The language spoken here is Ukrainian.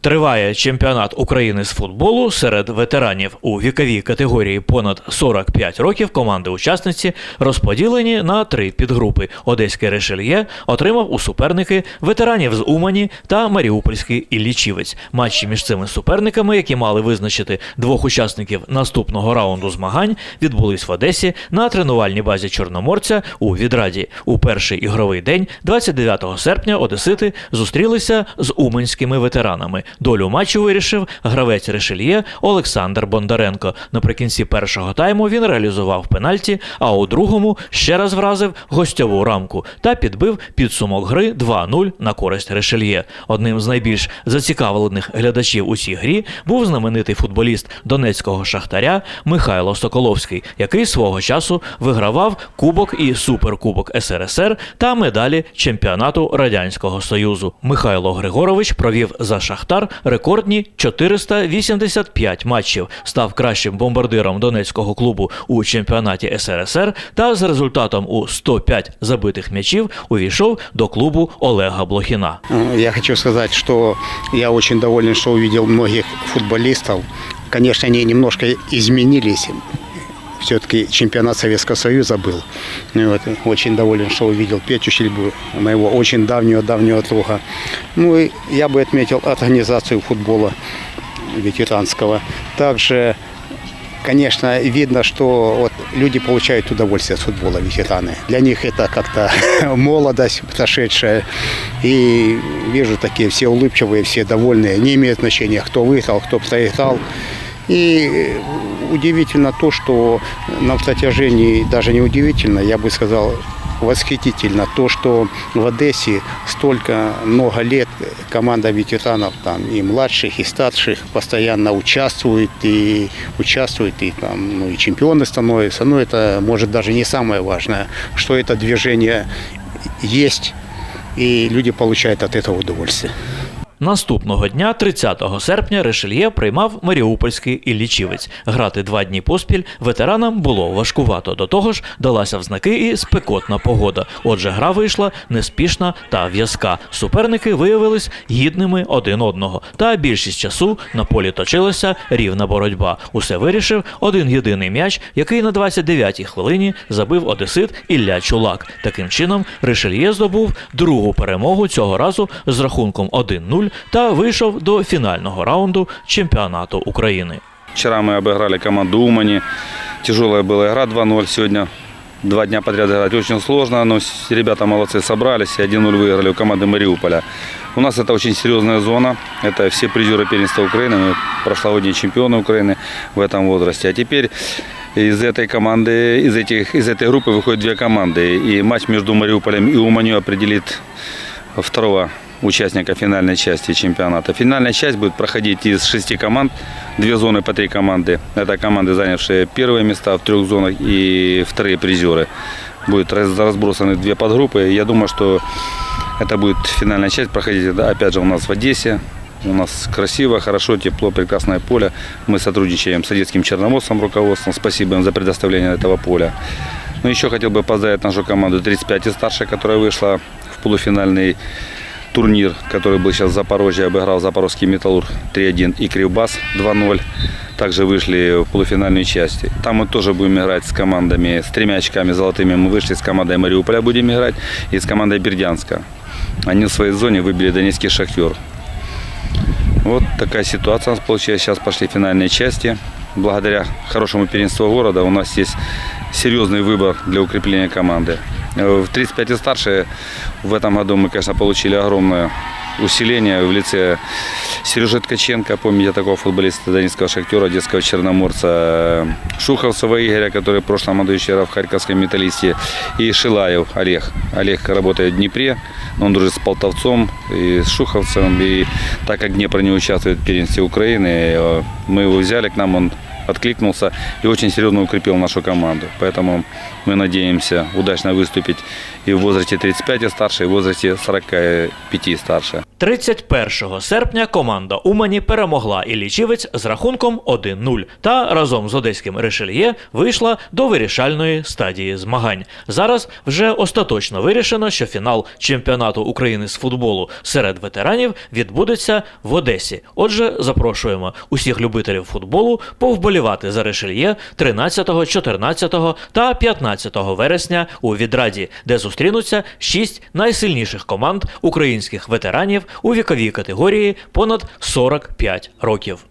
Триває чемпіонат України з футболу серед ветеранів у віковій категорії понад 45 років. Команди-учасниці розподілені на три підгрупи. Одеське Решельє отримав у суперники ветеранів з Умані та Маріупольський Іллічівець. Матчі між цими суперниками, які мали визначити двох учасників наступного раунду змагань, відбулись в Одесі на тренувальній базі Чорноморця у Відраді. У перший ігровий день, 29 серпня, одесити зустрілися з уманськими ветеранами. Долю матчу вирішив гравець Решельє Олександр Бондаренко. Наприкінці першого тайму він реалізував пенальті, а у другому ще раз вразив гостьову рамку та підбив підсумок гри 2-0 на користь Решельє. Одним з найбільш зацікавлених глядачів у цій грі був знаменитий футболіст донецького шахтаря Михайло Соколовський, який свого часу вигравав Кубок і Суперкубок СРСР та медалі чемпіонату Радянського Союзу. Михайло Григорович провів за Шахтар рекордні 485 матчів, став кращим бомбардиром донецького клубу у чемпіонаті СРСР та з результатом у 105 забитих м'ячів увійшов до клубу Олега Блохіна. Я хочу сказать, что я очень доволен, что увидел многих футболистов. Конечно, они немножко изменились. Все-таки чемпионат Советского Союза был. Вот, очень доволен, что увидел Петю Щельбу, моего очень давнего-давнего друга. Ну и я бы отметил организацию футбола ветеранского. Также, конечно, видно, что вот люди получают удовольствие от футбола, ветераны. Для них это как-то молодость прошедшая. И вижу такие все улыбчивые, все довольные. Не имеет значения, кто выиграл, кто проиграл. И удивительно то, что на протяжении, даже не удивительно, я бы сказал, восхитительно то, что в Одессе столько много лет команда ветеранов там и младших, и старших постоянно участвует и участвует и там ну, и чемпионы становятся. Но это может даже не самое важное, что это движение есть и люди получают от этого удовольствие. Наступного дня, 30 серпня, Решельє приймав Маріупольський Іллічівець. Грати два дні поспіль ветеранам було важкувато. До того ж, далася в знаки і спекотна погода. Отже, гра вийшла неспішна та в'язка. Суперники виявились гідними один одного. Та більшість часу на полі точилася рівна боротьба. Усе вирішив один єдиний м'яч, який на 29-й хвилині забив одесит Ілля Чулак. Таким чином, Решельє здобув другу перемогу цього разу з рахунком 1-0 та вийшов до фінального раунду чемпіонату України. Вчера мы обыграли команду Умани. Тяжелая была игра 2-0 сегодня. Два дня подряд играть очень сложно, но с- ребята молодцы собрались и 1-0 выиграли у команды Мариуполя. У нас это очень серьезная зона. Это все призеры первенства Украины, мы прошлогодние чемпионы Украины в этом возрасте. А теперь из этой команды, из, этих, из этой группы выходят две команды. И матч между Мариуполем и Уманью определит второго участника финальной части чемпионата. Финальная часть будет проходить из шести команд, две зоны по три команды. Это команды, занявшие первые места в трех зонах и вторые призеры. Будет раз- разбросаны две подгруппы. Я думаю, что это будет финальная часть проходить, опять же, у нас в Одессе. У нас красиво, хорошо, тепло, прекрасное поле. Мы сотрудничаем с Одесским Черноморском руководством. Спасибо им за предоставление этого поля. Ну, еще хотел бы поздравить нашу команду 35 и старше, которая вышла в полуфинальный турнир, который был сейчас в Запорожье, обыграл Запорожский Металлург 3-1 и Кривбас 2-0. Также вышли в полуфинальную часть. Там мы тоже будем играть с командами, с тремя очками золотыми. Мы вышли с командой Мариуполя будем играть и с командой Бердянска. Они в своей зоне выбили Донецкий Шахтер. Вот такая ситуация у нас получилась. Сейчас пошли финальные части. Благодаря хорошему первенству города у нас есть серьезный выбор для укрепления команды. В 35 и старше в этом году мы, конечно, получили огромное усиление в лице Сережи Ткаченко, помните такого футболиста Донецкого Шахтера, детского Черноморца, Шуховцева Игоря, который в прошлом году еще в Харьковском металлисте, и Шилаев Олег. Олег работает в Днепре, он дружит с Полтовцом и с Шуховцем, и так как Днепр не участвует в первенстве Украины, э, мы его взяли к нам, он откликнулся и очень серьезно укрепил нашу команду. Поэтому мы надеемся удачно выступить и в возрасте 35 и старше, и в возрасте 45 и старше. 31 серпня команда Умані перемогла Іллічівець з рахунком 1-0 та разом з одеським Решельє вийшла до вирішальної стадії змагань. Зараз вже остаточно вирішено, що фінал чемпіонату України з футболу серед ветеранів відбудеться в Одесі. Отже, запрошуємо усіх любителів футболу повболівати за Решельє 13, 14 та 15 вересня у відраді, де зустрінуться шість найсильніших команд українських ветеранів у віковій категорії понад 45 років.